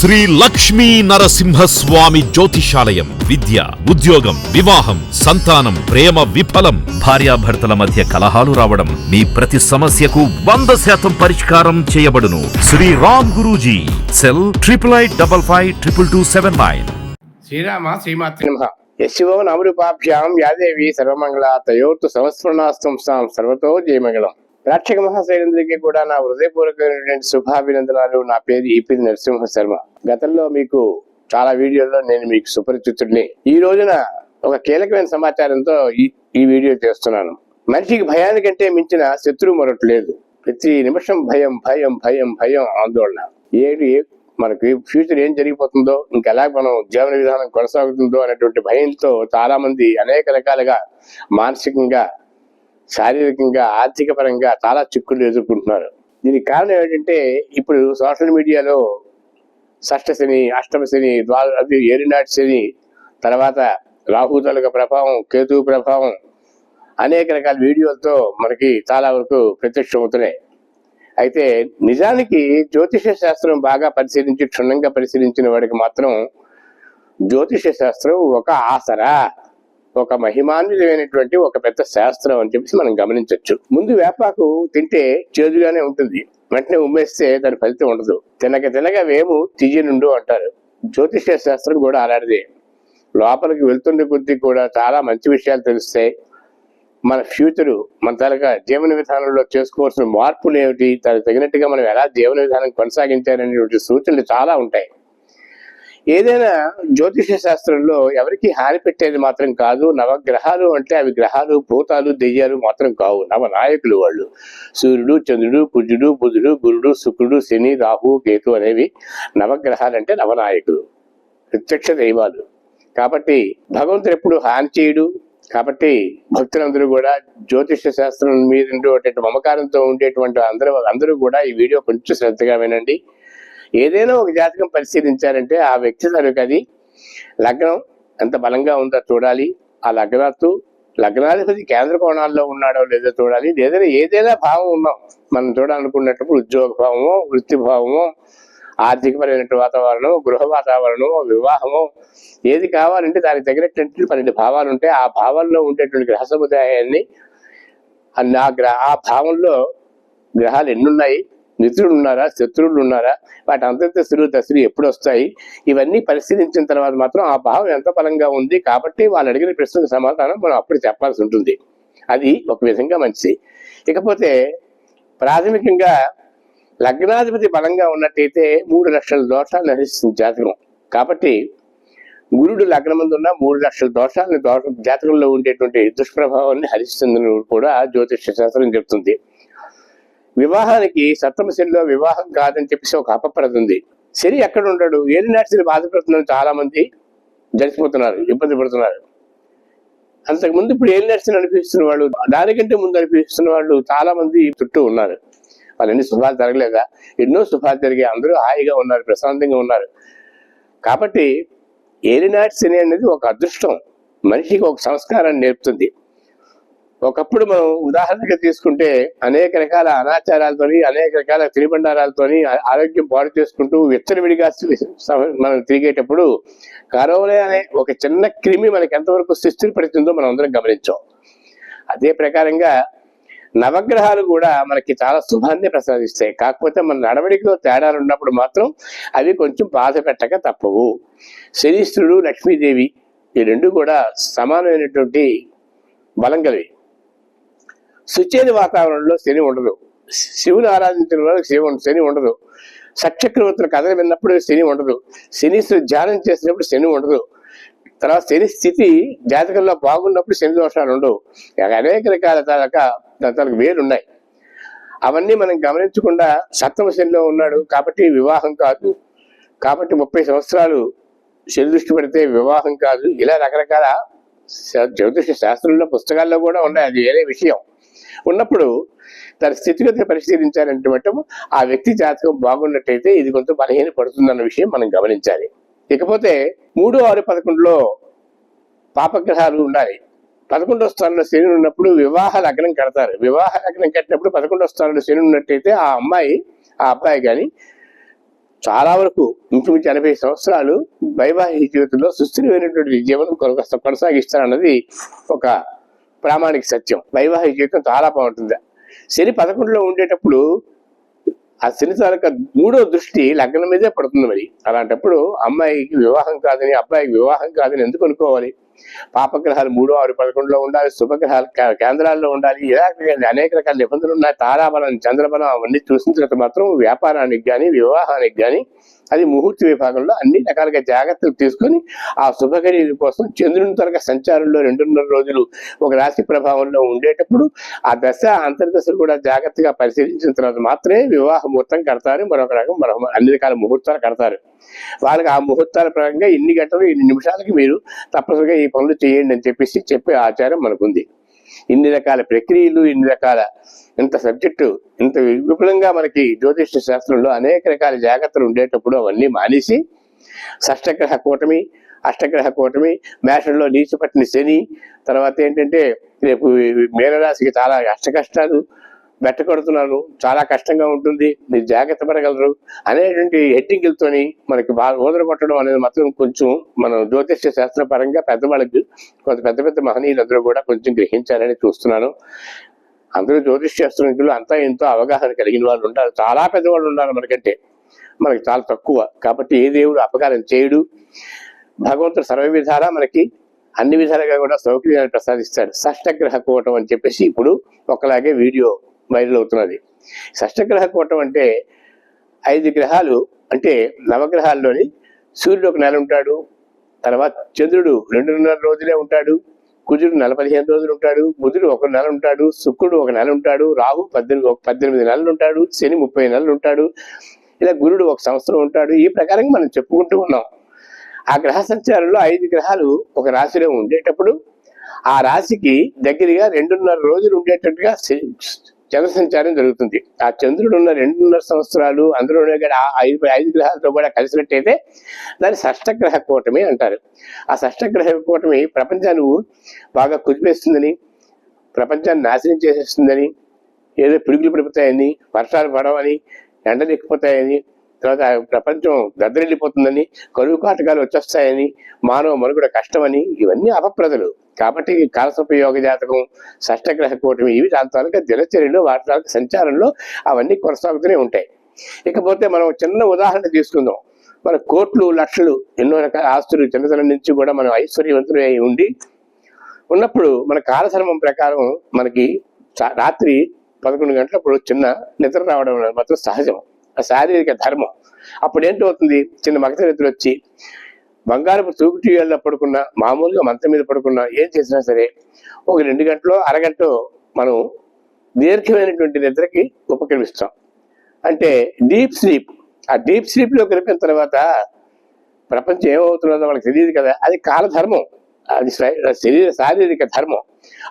శ్రీ లక్ష్మీ నరసింహస్వామి జ్యోతిషాలయం. విద్య ఉద్యోగం వివాహం సంతానం ప్రేమ విఫలం భార్యాభర్తల మధ్య కలహాలు రావడం మీ ప్రతి సమస్యకు వంద శాతం పరిష్కారం చేయబడును. Shri Ram Guruji cell triple eight double five triple two seven nine. Srirama శ్రీమాత్రి నమ. యశివో నమరూపాభ్యాం యాదేవి సర్వమంగళ తయోర్తు సంస్మరణాస్తం సాం సర్వతో జయమంగళం. ప్రేక్షక మహాశైలందరికీ కూడా నా హృదయపూర్వకమైనటువంటి శుభాభినందనాలు. నా పేరు ఈపి నరసింహ శర్మ. గతంలో మీకు చాలా వీడియోల్లో నేను మీకు సుపరిచితుడిని. ఈ రోజున ఒక కీలకమైన సమాచారంతో ఈ ఈ వీడియో చేస్తున్నాను. మనిషికి భయానికంటే మించిన శత్రువు మరొకటి లేదు. ప్రతి నిమిషం భయం భయం భయం భయం ఆందోళన. ఏడు మనకి ఫ్యూచర్ ఏం జరిగిపోతుందో ఇంకెలా మనం జీవన విధానం కొనసాగుతుందో అనేటువంటి భయంతో చాలా మంది అనేక రకాలుగా మానసికంగా శారీరకంగా ఆర్థిక పరంగా చాలా చిక్కులు ఎదుర్కొంటున్నారు. దీనికి కారణం ఏంటంటే ఇప్పుడు సోషల్ మీడియాలో షష్ఠ శని అష్టమ శని ద్వా అది ఏరినాటి శని తర్వాత రాహుతలక ప్రభావం కేతు ప్రభావం అనేక రకాల వీడియోలతో మనకి చాలా వరకు ప్రత్యక్షమవుతున్నాయి. అయితే నిజానికి జ్యోతిష శాస్త్రం బాగా పరిశీలించి క్షుణ్ణంగా పరిశీలించిన వాడికి మాత్రం జ్యోతిష శాస్త్రం ఒక ఆసరా. ఒక మహిమాన్వితమైనటువంటి ఒక పెద్ద శాస్త్రం అని చెప్పేసి మనం గమనించవచ్చు ముందు వేపాకు తింటే చేదుగానే ఉంటుంది. వెంటనే ఉమ్మేస్తే దాని ఫలితం ఉండదు. తినక తినక వేము తీయనుండు అంటారు. జ్యోతిష శాస్త్రం కూడా అలాంటిదే. లోపలికి వెళ్తుండే కొద్దీ కూడా చాలా మంచి విషయాలు తెలుస్తాయి. మన ఫ్యూచరు మన తరగా జీవన విధానంలో చేసుకోవాల్సిన మార్పులు ఏమిటి దానికి తగినట్టుగా మనం ఎలా జీవన విధానం కొనసాగించాలనేటువంటి సూచనలు చాలా ఉంటాయి. ఏదైనా జ్యోతిష శాస్త్రంలో ఎవరికి హాని పెట్టేది మాత్రం కాదు. నవగ్రహాలు అంటే అవి గ్రహాలు భూతాలు దెయ్యాలు మాత్రం కావు. నవనాయకులు వాళ్ళు. సూర్యుడు చంద్రుడు కుజుడు బుధుడు గురుడు శుక్రుడు శని రాహు కేతు అనేవి నవగ్రహాలు అంటే నవనాయకులు. ప్రత్యక్ష దైవాలు. కాబట్టి భగవంతుడు ఎప్పుడు హాని చేయడు. కాబట్టి భక్తులందరూ కూడా జ్యోతిష శాస్త్రం మీద ఉండేటువంటి మమకారంతో ఉండేటువంటి అందరూ అందరూ కూడా ఈ వీడియో కొంచెం శ్రద్ధగా వినండి. ఏదైనా ఒక జాతకం పరిశీలించారంటే ఆ వ్యక్తి తనకు అది లగ్నం ఎంత బలంగా ఉందో చూడాలి. ఆ లగ్నాత్తు లగ్నాధిపతి కేంద్ర కోణాల్లో ఉన్నాడో లేదో చూడాలి. లేదంటే ఏదైనా భావం ఉన్నాం. మనం చూడాలనుకున్నప్పుడు ఉద్యోగ భావమో వృత్తి భావమో ఆర్థికపరమైన వాతావరణం గృహ వాతావరణం వివాహము ఏది కావాలంటే దానికి తగినటువంటి పన్నెండు భావాలు ఉంటాయి ఆ భావాల్లో ఉండేటువంటి గ్రహ సముదాయాన్ని అన్ని ఆ గ్రహ ఆ భావంలో గ్రహాలు ఎన్నున్నాయి? మిత్రులు ఉన్నారా శత్రువులు ఉన్నారా వాటి అంతర్గత దశలు ఎప్పుడు వస్తాయి ఇవన్నీ పరిశీలించిన తర్వాత మాత్రం ఆ భావం ఎంత బలంగా ఉంది? కాబట్టి వాళ్ళు అడిగిన ప్రశ్నకు సమాధానం మనం అప్పుడు చెప్పాల్సి ఉంటుంది. అది ఒక విధంగా మంచిది. ఇకపోతే ప్రాథమికంగా లగ్నాధిపతి బలంగా ఉన్నట్టయితే మూడు లక్షల దోషాలు నశిస్తుంది జాతకం. కాబట్టి గురుడు లగ్నమందు ఉన్న మూడు లక్షల దోషాలను దోష జాతకంలో ఉండేటువంటి దుష్ప్రభావాన్ని హరిస్తుందని కూడా జ్యోతిష శాస్త్రం చెప్తుంది. వివాహానికి సప్తమశనిలో వివాహం కాదని చెప్పేసి ఒక అపప్రద ఉంది. శని ఎక్కడ ఉంటాడు ఏలినాటి శని బాధపడుతుందని చాలా మంది జరిచిపోతున్నారు ఇబ్బంది పడుతున్నారు. అంతకుముందు ఇప్పుడు ఏలినాటి శని అనిపిస్తున్న వాళ్ళు దానికంటే ముందు అనిపిస్తున్న వాళ్ళు చాలా మంది చుట్టూ ఉన్నారు. వాళ్ళన్ని శుభాలు జరగలేదా? ఎన్నో శుభాలు జరిగాయి. అందరూ హాయిగా ఉన్నారు ప్రశాంతంగా ఉన్నారు. కాబట్టి ఏలినాటి శని అనేది ఒక అదృష్టం. మనిషికి ఒక సంస్కారాన్ని నేర్పుతుంది. ఒకప్పుడు మనం ఉదాహరణగా తీసుకుంటే అనేక రకాల అనాచారాలతోని అనేక రకాల తిరిబండారాలతోని ఆరోగ్యం పాడు చేసుకుంటూ విచ్చలవిడిగా మనం తిరిగేటప్పుడు కరోనా అనే ఒక చిన్న క్రిమి మనకి ఎంతవరకు సుస్థిరపడుతుందో పడుతుందో మనం అందరం గమనించాం. అదే ప్రకారంగా నవగ్రహాలు కూడా మనకి చాలా శుభాన్ని ప్రసాదిస్తాయి. కాకపోతే మన నడవడికలో తేడాలు ఉన్నప్పుడు మాత్రం అవి కొంచెం బాధ పెట్టక తప్పవు. శనీశ్వరుడు లక్ష్మీదేవి ఈ రెండు కూడా సమానమైనటువంటి బలం కలివి సుచేది వాతావరణంలో శని ఉండదు. శివుని ఆరాధించిన వాళ్ళకి శివ శని ఉండదు. సత్యక్రవర్తుల కథలు విన్నప్పుడు శని ఉండదు. శని ధ్యానం చేసినప్పుడు శని ఉండదు. తర్వాత శని స్థితి జాతకంలో బాగున్నప్పుడు శని దోషాలు ఉండవు. ఇక అనేక రకాల తాలక దానికి వేలు ఉన్నాయి అవన్నీ మనం గమనించకుండా సప్తమ శనిలో ఉన్నాడు కాబట్టి వివాహం కాదు. కాబట్టి ముప్పై సంవత్సరాలు శని దృష్టి పెడితే వివాహం కాదు. ఇలా రకరకాల జ్యోతిష శాస్త్రంలో పుస్తకాల్లో కూడా ఉన్నాయి. అది వేరే విషయం. ఉన్నప్పుడు తన స్థితిగతి పరిశీలించాలంటే మటం ఆ వ్యక్తి జాతకం బాగున్నట్టయితే ఇది కొంత బలహీన పడుతుందన్న విషయం మనం గమనించాలి. ఇకపోతే మూడు ఆరు పదకొండులో పాపగ్రహాలు ఉండాలి. పదకొండో స్థానంలో శని ఉన్నప్పుడు వివాహ లగ్నం కడతారు. వివాహ లగ్నం కట్టినప్పుడు పదకొండో స్థానంలో శని ఉన్నట్టయితే ఆ అమ్మాయి ఆ అబ్బాయి కానీ చాలా వరకు ఇంచుమించు ఎనభై సంవత్సరాలు వైవాహిక జీవితంలో సుస్థిరమైనటువంటి జీవనం కొనసాగిస్తారన్నది ఒక ప్రామాణిక సత్యం. వైవాహిక జీవితం చాలా బాగుంటుంది. శని పదకొండులో ఉండేటప్పుడు ఆ శని తాలూకా మూడో దృష్టి లగ్నం మీదే పడుతుంది మరి. అలాంటప్పుడు అమ్మాయికి వివాహం కాదని అబ్బాయికి వివాహం కాదని ఎందుకు అనుకోవాలి? పాపగ్రహాలు మూడు ఆరు పదకొండులో ఉండాలి శుభగ్రహాలు కేంద్రాల్లో ఉండాలి ఇలా అనేక రకాల నిబంధనలు ఉన్నాయి. తారాబలం చంద్రబలం అవన్నీ చూసిన తర్వాత మాత్రం వ్యాపారానికి కానీ వివాహానికి కానీ అది ముహూర్త విభాగంలో అన్ని రకాలుగా జాగ్రత్తలు తీసుకొని ఆ శుభగడి కోసం చంద్రుని తరగ సంచారంలో రెండున్నర రోజులు ఒక రాశి ప్రభావంలో ఉండేటప్పుడు ఆ దశ అంతర్దశలు కూడా జాగ్రత్తగా పరిశీలించిన తర్వాత మాత్రమే వివాహ ముహూర్తం కడతారు. మరొక రకం మరొక అన్ని రకాల ముహూర్తాలు కడతారు. వాళ్ళకి ఆ ముహూర్తాల ప్రకారంగా ఇన్ని గంటలు ఇన్ని నిమిషాలకి మీరు తప్పనిసరిగా ఈ పనులు చేయండి అని చెప్పేసి చెప్పే ఆచారం మనకుంది. ఇన్ని రకాల ప్రక్రియలు ఇన్ని రకాల ఇంత సబ్జెక్టు ఇంత విపులంగా మనకి జ్యోతిష శాస్త్రంలో అనేక రకాల జాగ్రత్తలు ఉండేటప్పుడు అవన్నీ మానేసి షష్టగ్రహ కూటమి అష్టగ్రహ కూటమి మేషంలో నీచు పట్టిన శని తర్వాత ఏంటంటే రేపు మేనరాశికి చాలా అష్ట కష్టాలు బెట్ట కొడుతున్నాను చాలా కష్టంగా ఉంటుంది మీరు జాగ్రత్త పడగలరు అనేటువంటి హెడ్డింగులతోని మనకి బాగా ఊదర కొట్టడం అనేది మాత్రం కొంచెం మనం జ్యోతిష్య శాస్త్ర పరంగా పెద్దవాళ్ళకి కొంత పెద్ద పెద్ద మహనీయులందరూ కూడా కొంచెం గ్రహించాలని చూస్తున్నాను. అందరూ జ్యోతిష్ శాస్త్రజ్ఞులు అంతా ఎంతో అవగాహన కలిగిన వాళ్ళు ఉంటారు. చాలా పెద్దవాళ్ళు ఉన్నారు మనకంటే. మనకి చాలా తక్కువ. కాబట్టి ఏ దేవుడు అపకారం చేయడు. భగవంతుడు సర్వ విధాలా మనకి అన్ని విధాలుగా కూడా సౌకర్యాన్ని ప్రసాదిస్తాడు. షష్టగ్రహ కూటం అని చెప్పేసి ఇప్పుడు ఒకలాగే వీడియో వైరల్ అవుతున్నది షష్టగ్రహ కూటం అంటే ఐదు గ్రహాలు అంటే నవగ్రహాల్లోని సూర్యుడు ఒక నెల ఉంటాడు తర్వాత చంద్రుడు రెండున్నర రోజులే ఉంటాడు కుజుడు నెల పదిహేను రోజులు ఉంటాడు బుధుడు ఒక నెల ఉంటాడు శుక్రుడు ఒక నెల ఉంటాడు రాహు పద్దెనిమిది ఒక పద్దెనిమిది నెలలు ఉంటాడు శని ముప్పై నెలలు ఉంటాడు ఇలా గురుడు ఒక సంవత్సరం ఉంటాడు. ఈ ప్రకారంగా మనం చెప్పుకుంటూ ఉన్నాం. ఆ గ్రహ సంచారంలో ఐదు గ్రహాలు ఒక రాశిలో ఉండేటప్పుడు ఆ రాశికి దగ్గరగా రెండున్నర రోజులు ఉండేటట్టుగా చంద్ర సంచారం జరుగుతుంది. ఆ చంద్రుడు ఉన్న రెండున్నర సంవత్సరాలు అందులోనే కూడా ఐదు ఐదు గ్రహాలతో కూడా కలిసినట్టయితే దాన్ని షష్టగ్రహ కూటమి అంటారు. ఆ షష్టగ్రహ కూటమి ప్రపంచాన్ని బాగా కుదిపేస్తుందని ప్రపంచాన్ని నాశనం చేసేస్తుందని ఏదో పిడుగులు పడిపోతాయని వర్షాలు పడవని ఎండలు ఎక్కిపోతాయని తర్వాత ప్రపంచం దద్దరిల్లిపోతుందని కరువు కాటకాలు వచ్చేస్తాయని మానవ మనుగడ కష్టమని ఇవన్నీ అపప్రదలు. కాబట్టి కాలసపయోగ కాలసోపయోగ జాతకం షష్టగ్రహ కూటమి ఇవి దాని తాలూకా దినచర్యలు వాటి తాలూకా సంచారంలో అవన్నీ కొనసాగుతూనే ఉంటాయి. ఇకపోతే మనం చిన్న ఉదాహరణ తీసుకుందాం. మన కోట్లు లక్షలు ఎన్నో రకాల ఆస్తులు చిన్నతనం నుంచి కూడా మనం ఐశ్వర్యవంతులు అయి ఉండి ఉన్నప్పుడు మన కాలధర్మం ప్రకారం మనకి రాత్రి పదకొండు గంటలప్పుడు చిన్న నిద్ర రావడం మాత్రం సహజం. శారీరక ధర్మం. అప్పుడు ఏంటవుతుంది చిన్న మగతరెత్తులు వచ్చి బంగారపు తూగుటీయాల్లో పడుకున్నా మామూలుగా మంచం మీద పడుకున్నా ఏం చేసినా సరే ఒక రెండు గంటలో అరగంట మనం దీర్ఘమైనటువంటి నిద్రకి ఉపక్రమిస్తాం. అంటే డీప్ స్లీప్. ఆ డీప్ స్లీప్లో గడిపిన తర్వాత ప్రపంచం ఏమవుతున్నదో వాళ్ళకి తెలియదు కదా. అది కాలధర్మం. అది శరీర శారీరక ధర్మం.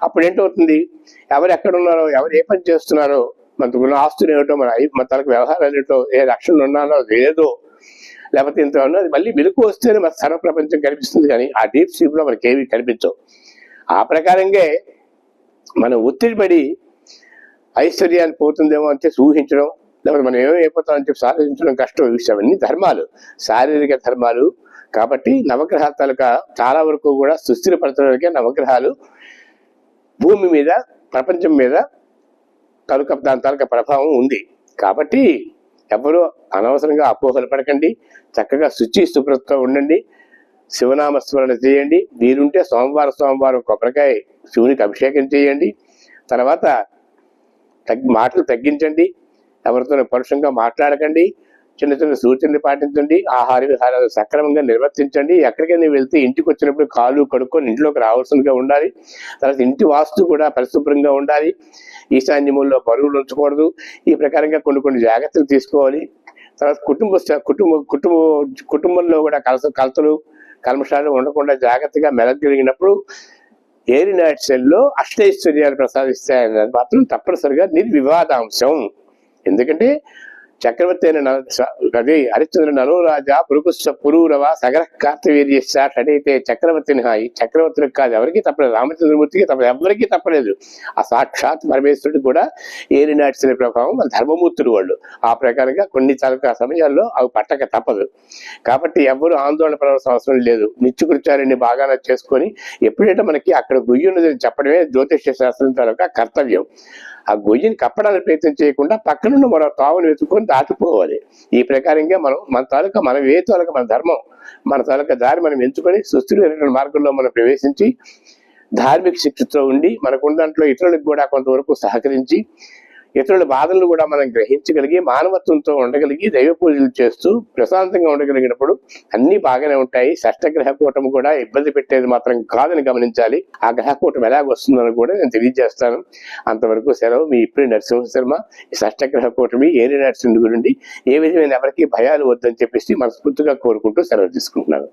అప్పుడు ఏంటవుతుంది ఎవరు ఎక్కడ ఉన్నారో ఎవరు ఏ పని చేస్తున్నారో మనకున్న ఆస్తులు ఏమిటో మన మన తనకు వ్యవహారాలు ఏమిటో ఏ రక్షణ ఉన్నానో లేదో లేకపోతే ఇంత ఉన్నది మళ్ళీ మెలకు వస్తేనే మన సర్వ ప్రపంచం కనిపిస్తుంది. కానీ ఆ డీప్ స్లీప్లో మనకి ఏవి కనిపించవు. ఆ ప్రకారంగా మనం ఒత్తిడి పడి ఐశ్వర్యాన్ని పోతుందేమో అని చెప్పి ఊహించడం లేకపోతే మనం ఏమైపోతామని చెప్పి సాధించడం కష్టం విషయం అన్ని ధర్మాలు శారీరక ధర్మాలు. కాబట్టి నవగ్రహాల తాలూకా చాలా వరకు కూడా సుస్థిరపరచడానికే నవగ్రహాలు భూమి మీద ప్రపంచం మీద తాలూకా దాని ప్రభావం ఉంది. కాబట్టి ఎవరు అనవసరంగా అపోహలు పడకండి. చక్కగా శుచి శుభ్రతతో ఉండండి. శివనామ స్మరణ చేయండి. వీరుంటే సోమవారం సోమవారం కొబ్బరికాయ శివునికి అభిషేకం చేయండి. తర్వాత తగ్గి మాటలు తగ్గించండి. ఎవరితో పరుషంగా మాట్లాడకండి. చిన్న చిన్న సూచనలు పాటించండి ఆహార విహారాలు సక్రమంగా నిర్వర్తించండి. ఎక్కడికైనా వెళ్తే ఇంటికి వచ్చినప్పుడు కాలు కడుక్కొని ఇంట్లోకి రావాల్సిందిగా ఉండాలి. తర్వాత ఇంటి వాస్తు కూడా పరిశుభ్రంగా ఉండాలి. ఈశాన్యముల్లో బరువులు ఉంచకూడదు. ఈ ప్రకారంగా కొన్ని కొన్ని జాగ్రత్తలు తీసుకోవాలి. తర్వాత కుటుంబ కుటుంబ కుటుంబ కుటుంబంలో కూడా కలస కలతలు కల్మషాలు ఉండకుండా జాగ్రత్తగా మెలగలిగినప్పుడు ఏరినాటి సెల్లో అష్టైశ్వర్యాలు ప్రసాదిస్తాయన్నది మాత్రం తప్పనిసరిగా నిర్వివాదాంశం. ఎందుకంటే చక్రవర్తి అయిన నల- హరిశ్చంద్ర అదే హరిశ్చంద్ర నలోరాజా పురూరవ సగర కార్తవీర్యశ్చ అటైతే చక్రవర్తిని హాయి. చక్రవర్తులకు కాదు ఎవరికి తప్పలేదు. రామచంద్రమూర్తికి తప్పలేదు ఎవరికి తప్పలేదు. ఆ సాక్షాత్ పరమేశ్వరుడు కూడా ఏలినాటి ప్రభావం మన ధర్మమూర్తులు వాళ్ళు. ఆ ప్రకారంగా కొన్ని తాలూకా సమయాల్లో అవి పట్టక తప్పదు. కాబట్టి ఎవరు ఆందోళన పడవలసిన అవసరం లేదు. నిత్యకృత్యాలన్నీ బాగా చేసుకొని ఎప్పుడైతే మనకి అక్కడ గొయ్యి చెప్పడమే జ్యోతిష్య శాస్త్రం తాలూకా కర్తవ్యం. ఆ గొయ్యిని కప్పడానికి ప్రయత్నం చేయకుండా పక్కనున్న మరో తావును వెతుక్కొని దాటిపోవాలి. ఈ ప్రకారంగా మనం మన తాలూకా మనం ఏ తాలూకా మన ధర్మం మన తాలూకా దారి మనం ఎంచుకొని సుస్థిరమైనటువంటి మార్గంలో మనం ప్రవేశించి ధార్మిక శక్తితో ఉండి మనకున్న దాంట్లో ఇతరులకు కూడా కొంతవరకు సహకరించి ఇతరుల బాధలను కూడా మనం గ్రహించగలిగి మానవత్వంతో ఉండగలిగి దైవ పూజలు చేస్తూ ప్రశాంతంగా ఉండగలిగినప్పుడు అన్ని బాగానే ఉంటాయి. షష్టగ్రహ కూటం కూడా ఇబ్బంది పెట్టేది మాత్రం కాదని గమనించాలి. ఆ గ్రహ కూటం ఎలాగొస్తుందని కూడా నేను తెలియజేస్తాను. అంతవరకు సెలవు మీ ఇప్పుడు నరసింహ శర్మ షష్టగ్రహ కూటమి ఏరి నరసింహుడి గురించి ఏ విధమైన ఎవరికి భయాలు వద్దని చెప్పేసి మనస్ఫూర్తిగా కోరుకుంటూ సెలవు తీసుకుంటున్నాను.